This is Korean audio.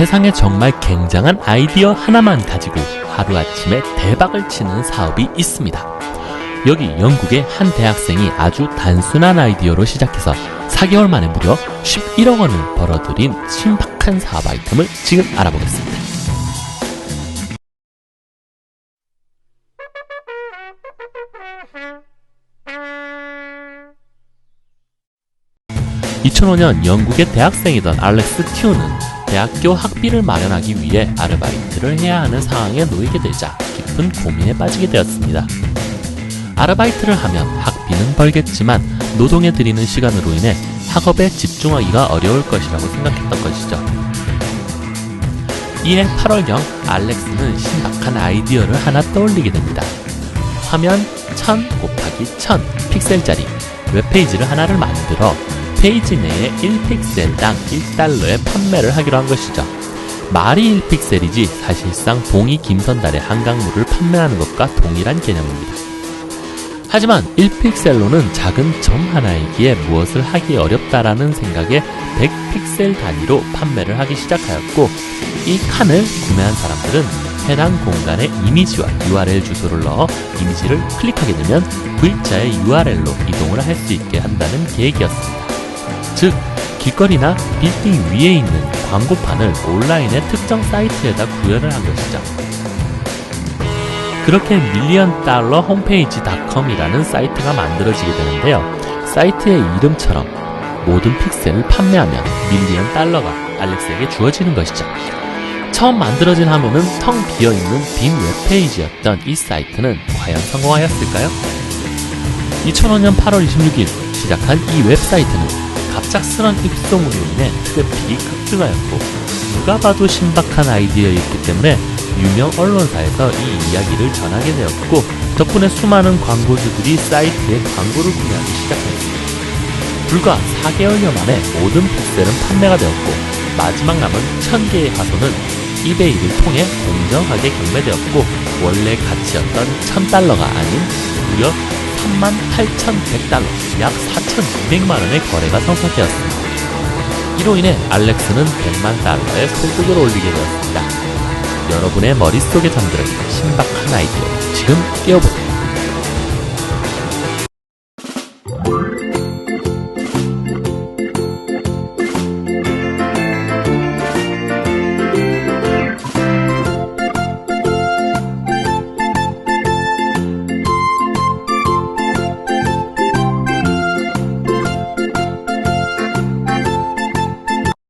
세상에 정말 굉장한 아이디어 하나만 가지고 하루아침에 대박을 치는 사업이 있습니다. 여기 영국의 한 대학생이 아주 단순한 아이디어로 시작해서 4개월 만에 무려 11억 원을 벌어들인 신박한 사업 아이템을 지금 알아보겠습니다. (2005년) 영국의 대학생이던 알렉스 튜는 대학교 학비를 마련하기 위해 아르바이트를 해야 하는 상황에 놓이게 되자 깊은 고민에 빠지게 되었습니다. 아르바이트를 하면 학비는 벌겠지만 노동에 들이는 시간으로 인해 학업에 집중하기가 어려울 것이라고 생각했던 것이죠. 이에 8월경 알렉스는 신박한 아이디어를 하나 떠올리게 됩니다. 화면 1000 곱하기 1000 픽셀짜리 웹페이지를 하나를 만들어 페이지 내에 1픽셀당 1달러에 판매를 하기로 한 것이죠. 말이 1픽셀이지 사실상 봉이 김선달의 한강물을 판매하는 것과 동일한 개념입니다. 하지만 1픽셀로는 작은 점 하나이기에 무엇을 하기 어렵다라는 생각에 100픽셀 단위로 판매를 하기 시작하였고 이 칸을 구매한 사람들은 해당 공간에 이미지와 URL 주소를 넣어 이미지를 클릭하게 되면 V자의 URL로 이동을 할 수 있게 한다는 계획이었습니다. 즉, 길거리나 빌딩 위에 있는 광고판을 온라인의 특정 사이트에다 구현을 한 것이죠. 그렇게 밀리언 달러 홈페이지 닷컴이라는 사이트가 만들어지게 되는데요. 사이트의 이름처럼 모든 픽셀을 판매하면 밀리언 달러가 알렉스에게 주어지는 것이죠. 처음 만들어진 화면은 텅 비어있는 빈 웹페이지였던 이 사이트는 과연 성공하였을까요? 2005년 8월 26일 시작한 이 웹사이트는 갑작스런 입소문으로 인해 트래픽이 급증하였고 누가 봐도 신박한 아이디어였기 때문에 유명 언론사에서 이 이야기를 전하게 되었고 덕분에 수많은 광고주들이 사이트에 광고를 구매하기 시작했습니다. 불과 4개월여 만에 모든 픽셀은 판매가 되었고 마지막 남은 1000개의 화소는 이베이를 통해 공정하게 경매되었고 원래 가치였던 1000달러가 아닌 무려 38,100달러, 약 4,200만 원의 거래가 성사되었습니다. 이로 인해 알렉스는 100만 달러의 소득을 올리게 되었습니다. 여러분의 머릿속에 있는 신박한 아이디어 지금 깨워보세요.